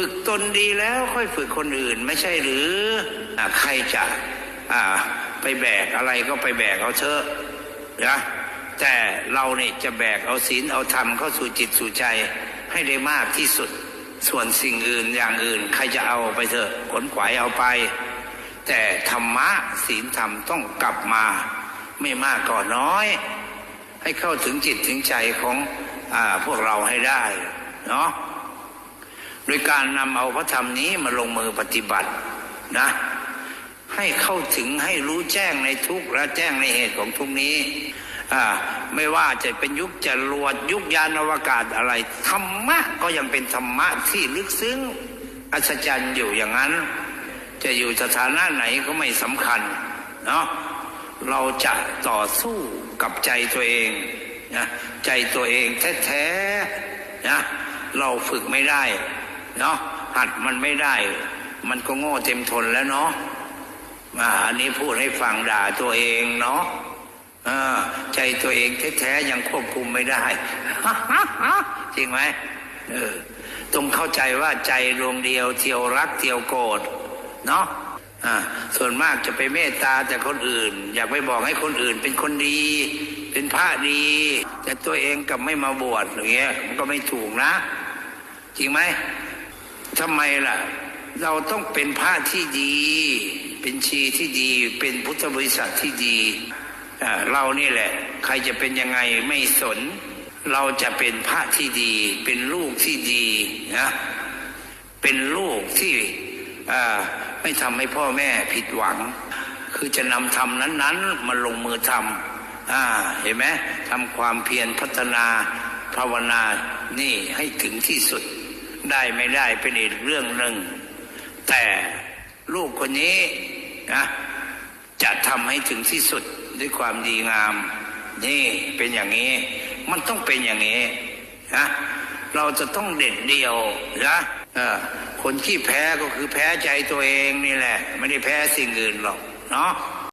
ฝึกตนดีแล้วค่อยฝึกคนอื่นไม่ใช่หรืออใครจะไปแบกอะไรก็ไปแบกเอาเถอะนะแต่เราเนี่ยจะแบกเอาศีลเอาธรรมเข้าสู่จิตสู่ใจให้ได้มากที่สุด ส่วนสิ่งอื่นอย่างอื่น ใครจะเอาไปเถอะขนขวายเอาไป แต่ธรรมะศีลธรรมต้องกลับมา ไม่มากก็น้อย ให้เข้าถึงจิตถึงใจของอพวกเราให้ได้เนาะ ดยการนำเอาพระธรรมนี้มาลงมือปฏิบัตินะ ให้เข้าถึงให้รู้แจ้งในทุกและแจ้งในเหตุของทุกนี้อ่าไม่ว่าจะเป็นยุคจรวดยุคยานอวกาศอะไร ธรรมะก็ยังเป็นธรรมะที่ลึกซึ้งอัศจรรย์อยู่อย่างนั้น จะอยู่สถานะไหนก็ไม่สำคัญเนาะเราจะต่อสู้กับใจตัวเองนะใจตัวเองแท้ๆนะเราฝึกไม่ได้ เนาะหัดมันไม่ได้ มันก็โง่เต็มทนแล้วเนาะอ่าอันนี้พูดให้ฟังด่าตัวเองเนาะใจตัวเองแท้ๆยังควบคุมไม่ได้จริงไหมเออต้องเข้าใจว่าใจดวงเดียวเที่ยวรักเที่ยวโกรธเนาะส่วนมากจะไปเมตตาแต่คนอื่น อยากไปบอกให้คนอื่นเป็นคนดี เป็นพระดี แต่ตัวเองกับไม่มาบวชอย่างเงี้ยมันก็ไม่ถูกนะ จริงไหม ทำไมล่ะ เราต้องเป็นพระที่ดี เป็นชีที่ดี เป็นพุทธบริษัทที่ดีอ่าเรานี่แหละ ใครจะเป็นยังไงไม่สน เราจะเป็นพระที่ดี เป็นลูกที่ดีนะเป็นลูกที่ไม่ทำให้พ่อแม่ผิดหวัง คือจะนำธรรมนั้น ๆ มาลงมือทำอเห็นไหมทำความเพียรพัฒนาภาวนานี่ให้ถึงที่สุด ได้ไม่ได้เป็นอีกเรื่องหนึ่ง แต่ลูกคนนี้นะจะทำให้ถึงที่สุดด้วยความดีงาม นี่เป็นอย่างนี้ มันต้องเป็นอย่างนี้นะเราจะต้องเด็ดเดียวนะคนที่แพ้ก็คือแพ้ใจตัวเองนี่แหละ ไม่ได้แพ้สิ่งอื่นหรอกเนาะ